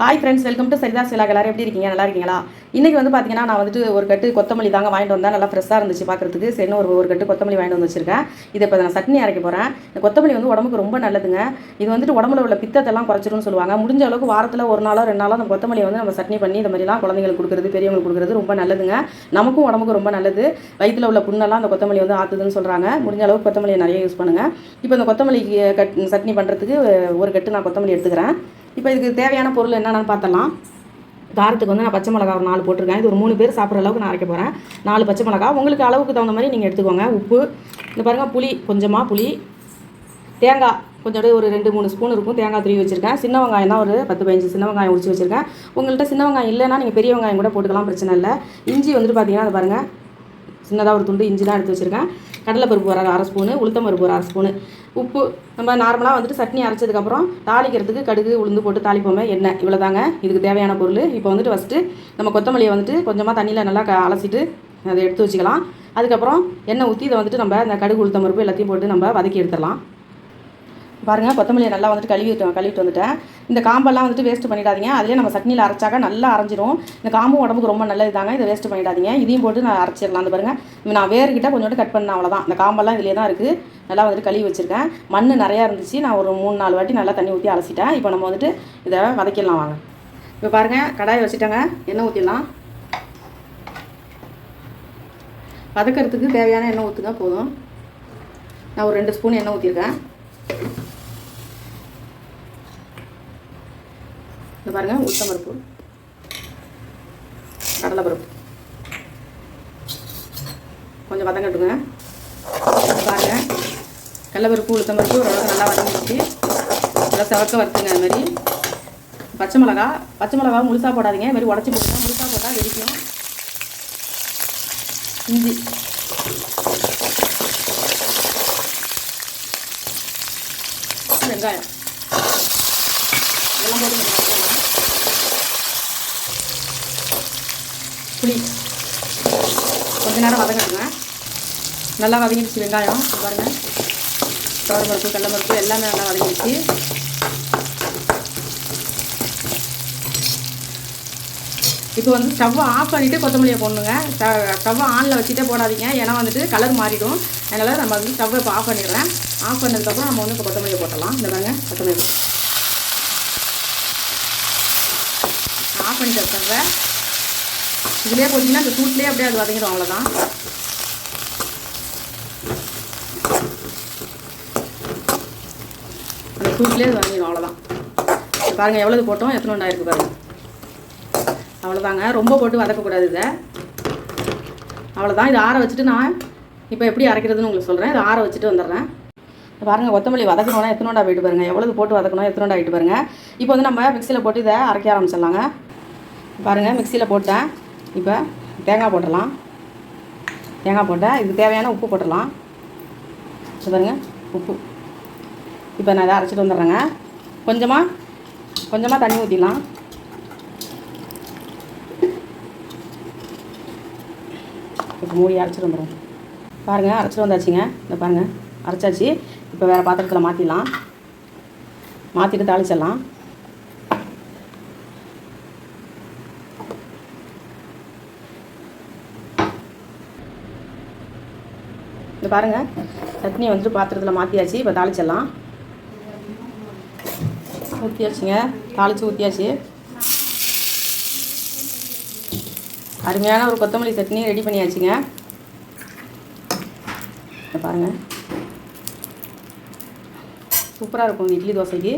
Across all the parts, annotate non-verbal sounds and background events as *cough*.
Hi friends welcome to Saritha சிலாக் எல்லாரும் எப்படி இருக்கீங்க? நல்லா இருக்கீங்களா? இன்றைக்கி வந்து பார்த்தீங்கன்னா நான் வந்துட்டு ஒரு கட்டு கொத்தமல்லி தாங்க வாங்கிட்டு வந்தேன். நல்லா ஃப்ரெஷ்ஷாக இருந்துச்சு பார்க்குறதுக்கு சரி ஒரு ஒரு கட்டு கொத்தமல்லி வாங்கிட்டு வந்து வச்சிருக்கேன். இதை இப்போ நான் சட்னி அரைக்க போகிறேன் இந்த கொத்தமல்லி வந்து உடம்புக்கு ரொம்ப நல்லதுங்க. இது வந்துட்டு உடம்புல உள்ள பித்தத்தெல்லாம் குறைச்சிரும்னு சொல்லுவாங்க. முடிஞ்ச அளவுக்கு வாரத்தில் ஒரு நாளோ ரெண்டு நாளோ அந்த கொத்தமல்லி வந்து நம்ம சட்னி பண்ணி இந்த மாதிரிலாம் குழந்தைங்களுக்கு கொடுக்குறது பெரியவங்களுக்கு கொடுக்குறது ரொம்ப நல்லதுங்க. நமக்கும் உடம்புக்கு ரொம்ப நல்லது. வயிற்றில் உள்ள புண்ணெல்லாம் அந்த கொத்தமல்லி வந்து ஆற்றுதுன்னு சொல்கிறாங்க முடிஞ்ச அளவுக்கு கொத்தமல்லியை நிறைய யூஸ் பண்ணுங்கள் இப்போ இந்த கொத்தமல்லி கட் சட்னி பண்ணுறதுக்கு ஒரு கட்டு நான் கொத்தமல்லி எடுத்துக்கிறேன். இப்போ இதுக்கு தேவையான பொருள் என்னென்னு பார்த்தலாம் காரத்துக்கு வந்து நான் பச்சை மிளகா ஒரு நாலு போட்டிருக்கேன். இது ஒரு மூணு பேர் சாப்பிட்ற அளவுக்கு நான் அரைக்க போகிறேன் நாலு பச்சை மிளகா. உங்களுக்கு அளவுக்கு தகுந்த மாதிரி நீங்கள் எடுத்துக்கோங்க. உப்பு. இந்த பாருங்கள் புளி. கொஞ்சமாக புளி. தேங்காய். கொஞ்சம் ஒரு ரெண்டு மூணு ஸ்பூன் இருக்கும். தேங்காய் துருவி வச்சுருக்கேன். சின்ன வெங்காயம் தான் ஒரு பத்து பதினஞ்சு சின்ன வெங்காயம் உரிச்சு வச்சுருக்கேன். உங்கள்கிட்ட சின்ன வெங்காயம் இல்லைன்னா நீங்கள் பெரிய வெங்காயம் கூட போட்டுக்கலாம். பிரச்சனை இல்லை. இஞ்சி வந்துட்டு பார்த்தீங்கன்னா அது பாருங்கள் சின்னதாக ஒரு துண்டு இஞ்சி தான் எடுத்து வச்சுருக்கேன். கடலைப்பருப்பு ஒரு அரை ஸ்பூனு உளுத்தம்பருப்பு ஒரு அரை ஸ்பூனு. உப்பு நம்ம நார்மலாக வந்துட்டு சட்னி அரைச்சதுக்கப்புறம் தாளிக்கிறதுக்கு கடுகு உளுந்து போட்டு தாளிப்போமே எண்ணெய் இவ்வளோ தாங்க இதுக்கு தேவையான பொருள். இப்போ வந்துட்டு ஃபஸ்ட்டு நம்ம கொத்தமல்லியை வந்துட்டு கொஞ்சமாக தண்ணியில் நல்லா க அலசிட்டு அதை எடுத்து வச்சுக்கலாம். அதுக்கப்புறம் எண்ணெய் ஊற்றி இதை வந்துட்டு நம்ம இந்த கடுகு உளுத்தம்பருப்பு எல்லாத்தையும் போட்டு நம்ம வதக்கி எடுத்துடலாம். பாருங்கள் கொத்தமல்லியை நல்லா வந்துட்டு கழுவிட்டு கழுவிட்டு வந்துட்டேன். இந்த காம்பெல்லாம் வந்துட்டு வேஸ்ட் பண்ணிடாதீங்க. அதிலே நம்ம சட்னியில் அரைச்சாக்க நல்லா அரைஞ்சிரும். இந்த காம்பும் உடம்புக்கு ரொம்ப நல்லது தாங்க. இதை வேஸ்ட் பண்ணிடாதீங்க. இதையும் போட்டு நான் அரைச்சிடலாம். அந்த பாருங்கள் நான் வேர்கிட்ட கொஞ்சோண்டு கட் பண்ணேன். அவ்வளோதான் இந்த காம்பெல்லாம் இதிலே தான் இருக்குது நல்லா வந்துட்டு கழுவி வச்சுருக்கேன். மண் நிறையா இருந்துச்சு. நான் ஒரு மூணு நாலு வாட்டி நல்லா தண்ணி ஊற்றி அலசிட்டேன். இப்போ நம்ம வந்துட்டு இதை வதக்கிடலாம் வாங்க. இப்போ பாருங்கள் கடாயை வச்சுட்டேங்க. எண்ணெய் ஊற்றிடலாம் வதக்கிறதுக்கு தேவையான எண்ணெய் ஊற்றுங்க போதும். நான் ஒரு ரெண்டு ஸ்பூன் எண்ணெய் ஊற்றிருக்கேன் இந்த பாருங்கள் உளுத்தம்பருப்பு கடலைப்பருப்பு. கொஞ்சம் வதங்கட்டுங்க பாருங்கள் கடலைப்பருப்பு உளுத்தம்பருப்பு ஓரளவுக்கு நல்லா வதங்கிடுச்சு. நல்லா செவக்க வறுத்துங்க அது மாதிரி. பச்சை மிளகா பச்சை மிளகா முழுசாக போடாதீங்க. இது மாதிரி உடச்சி போட்டுங்க முழுசாக போட்டால் வெடிக்கும். இஞ்சி. வெங்காயம். இதெல்லாம் போட்டு கொஞ்சம் வதக்கிடலாம் புளி. கொஞ்ச நேரம் வதங்கட்டுங்க நல்லா வதங்கிடுச்சு வெங்காயம். பாருங்கள் பாருங்க. பருப்பு கடலப்பருப்பு எல்லாமே நல்லா வதங்கிடுச்சு. இப்போ வந்து ஸ்டவ்வை ஆஃப் பண்ணிவிட்டு கொத்தமல்லியை போடணுங்க. ஸ்டவ்வை ஆனில் வச்சுட்டே போடாதீங்க. ஏன்னா வந்துட்டு கலர் மாறிடும். அதனால் நம்ம வந்து ஸ்டவ்வை இப்போ ஆஃப் பண்ணிடுறேன். ஆஃப் பண்ணதுக்கப்புறம் நம்ம வந்து இப்போ கொத்தமல்லியை போட்டலாம். இந்த பாருங்க கொத்தமல்லி. ஆஃப் பண்ணிட்டு ஸ்டவ்வை. இதுலேயே போட்டிங்கன்னா இந்த சூட்லேயே அப்படியே அது வதங்கிடும் அவ்வளோதான் அந்த சூட்லேயே அது வதங்கிடும் அவ்வளோதான் பாருங்கள் எவ்வளோது போட்டோம்? எத்தனை உண்டாயிருக்கு பாருங்கள் அவ்வளோதாங்க ரொம்ப போட்டு வதக்கக்கூடாது இதை. அவ்வளோதான் இதை ஆற வச்சுட்டு நான் இப்போ எப்படி அரைக்கிறதுன்னு உங்களுக்கு சொல்கிறேன் இதை ஆற வச்சுட்டு வந்துடுறேன். பாருங்கள் கொத்தமல்லி வதக்கணும்னா எத்தனோண்டா போயிட்டு பாருங்கள் எவ்வளவு போட்டு வதக்கணும் எத்தனோண்டா ஆகிட்டு பாருங்கள் இப்போ வந்து நம்ம மிக்சியில் போட்டு இதை அரைக்க ஆரம்பிச்சிடலாங்க. பாருங்கள் மிக்சியில் போட்டேன். இப்போ தேங்காய் போட்டுடலாம். தேங்காய் போட்டேன் இதுக்கு தேவையான உப்பு போட்டுடலாம். இது பாருங்க உப்பு. இப்போ நான் இதை அரைச்சிட்டு வந்துடுறேங்க. கொஞ்சமாக கொஞ்சமாக தண்ணி ஊற்றிடலாம் இப்போ மூடி அரைச்சிட்டு வந்துடும் பாருங்கள் அரைச்சிட்டு வந்தாச்சுங்க. இந்த பாருங்கள் அரைச்சாச்சு. இப்போ வேறு பாத்திரத்தில் மாற்றிடலாம் மாற்றிட்டு தாளிச்சிடலாம். இது பாருங்கள் சட்னி வந்துட்டு பாத்திரத்தில் மாற்றியாச்சு இப்போ தாளிச்சிடலாம். ஊற்றியாச்சுங்க தாளித்து ஊற்றியாச்சு அருமையான ஒரு கொத்தமல்லி சட்னி ரெடி பண்ணியாச்சுங்க. இதை பாருங்கள் சூப்பராக இருக்கும் இட்லி தோசைக்கு.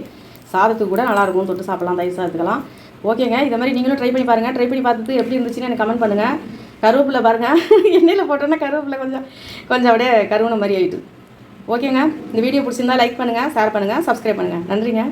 சாதத்துக்கு கூட நல்லாயிருக்கும் தொட்டு சாப்பிட்லாம் தயிர் சாதத்துக்கெல்லாம். ஓகேங்க. இதை மாதிரி நீங்களும் ட்ரை பண்ணி பாருங்கள் ட்ரை பண்ணி பார்த்துட்டு எப்படி இருந்துச்சுன்னு எனக்கு கமெண்ட் பண்ணுங்கள் கருவேப்பிலை பாருங்கள் *laughs* எண்ணெயில் போட்டோன்னா கருவேப்பிலை கொஞ்சம் கொஞ்சம் அப்படியே கருவுன மாதிரி ஆகிட்டு ஓகேங்க. இந்த வீடியோ பிடிச்சிருந்தா லைக் பண்ணுங்கள் ஷேர் பண்ணுங்கள் சப்ஸ்கிரைப் பண்ணுங்கள் நன்றிங்க.